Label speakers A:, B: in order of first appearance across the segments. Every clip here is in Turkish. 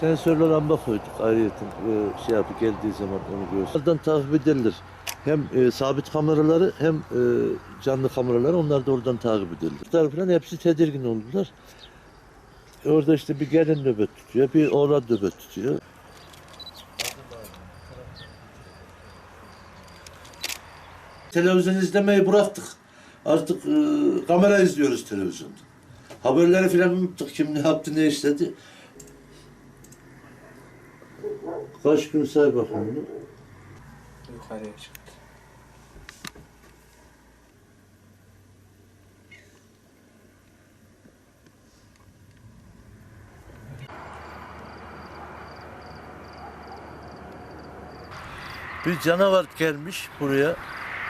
A: Sensörlü lamba koyduk ayrıyeten e, şey yapıp geldiği zaman onu görsün. Oradan takip edilir. Hem e, sabit kameraları hem e, canlı kameraları onlar da oradan takip edilir. Çocuklar falan hepsi tedirgin oldular. Orada işte bir gelin nöbet tutuyor, bir oğlan nöbet tutuyor. Televizyon izlemeyi bıraktık. Artık e, kamera izliyoruz televizyonda. Haberleri filan unuttuk. Kim ne yaptı, ne işledi. Kaç gün say bakalım.
B: Yukarıya çıktı.
A: Bir canavar gelmiş buraya.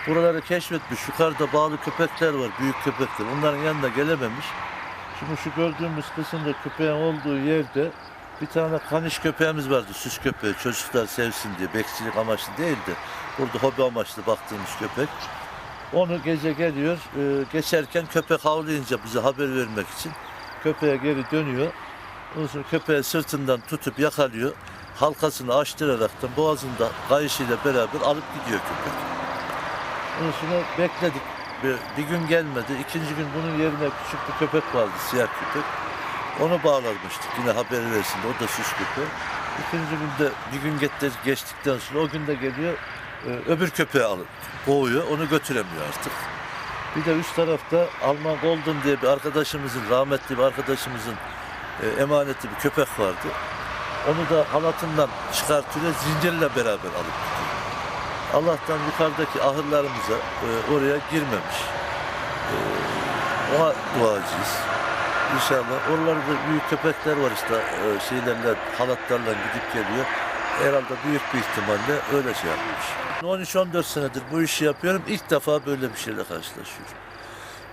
A: Buraları keşfetmiş. Yukarıda bağlı köpekler var, büyük köpekler. Onların yanına gelememiş. Şimdi şu gördüğümüz kısımda köpeğin olduğu yerde bir tane kaniş köpeğimiz vardı, süs köpeği. Çocuklar sevsin diye, bekçilik amaçlı değildi. Burada hobi amaçlı baktığımız köpek. Onu gece geliyor, e, geçerken köpek havlayınca bize haber vermek için köpeğe geri dönüyor. Ondan sonra köpeği sırtından tutup yakalıyor. Halkasını açtıraraktan boğazında kayışıyla beraber alıp gidiyor köpek. Ondan sonra bekledik. Bir, bir gün gelmedi. İkinci gün bunun yerine küçük bir köpek vardı, siyah köpek. Onu bağlamıştık yine haber versin. O da süs köpeği. İkinci günde bir gün geçtikten sonra o gün de geliyor e, öbür köpeği alıp boğuyor. Onu götüremiyor artık. Bir de üst tarafta Alman Golden diye bir arkadaşımızın, rahmetli bir arkadaşımızın e, emaneti bir köpek vardı. Onu da halatından çıkartıyor, zincirle beraber alıp. Allah'tan yukarıdaki ahırlarımıza e, oraya girmemiş. E, ona duacıyız. İnşallah. Oralarda büyük köpekler var işte e, şeylerle, halatlarla gidip geliyor. Herhalde büyük bir ihtimalle öyle şey yapmış. 13-14 senedir bu işi yapıyorum. İlk defa böyle bir şeyle karşılaşıyorum.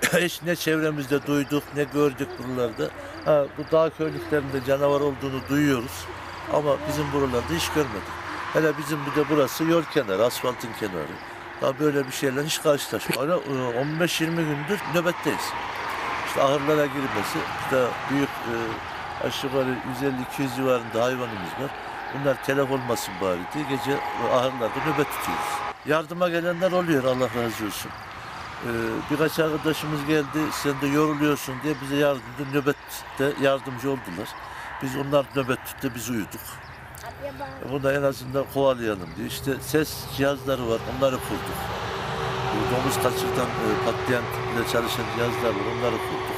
A: Hiç ne çevremizde duyduk ne gördük buralarda. Ha, bu dağ köylüklerinde canavar olduğunu duyuyoruz. Ama bizim buralarda hiç görmedik. Hele bizim bir de burası yol kenarı, asfaltın kenarı. Daha böyle bir şeyle hiç karşılaşmadık. Öyle, e, 15-20 gündür nöbetteyiz. İşte ahırlara girmesi, işte büyük e, aşağı yukarı 150-200 civarında hayvanımız var. Bunlar telef olmasın bari diye gece e, ahırlarda nöbet tutuyoruz. Yardıma gelenler oluyor Allah razı olsun. Ee, birkaç arkadaşımız geldi, sen de yoruluyorsun diye bize yardımcı, nöbette yardımcı oldular. Biz onlar nöbet tuttu, biz uyuduk. Bunu da en azından kovalayalım diye. İşte ses cihazları var, onları kurduk. Bu domuz kaçırdan e, patlayan tüple çalışan cihazlar var, onları kurduk.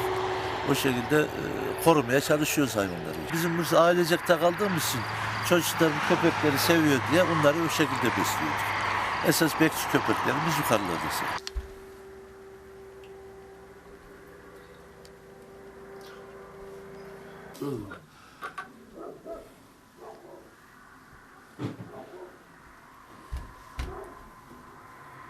A: O şekilde e, korumaya çalışıyoruz hayvanları. Bizim burada ailecekte kaldığımız için çocuklar bu köpekleri seviyor diye onları o şekilde besliyorduk. Esas bekçi köpeklerimiz yukarılarda.
C: Dur.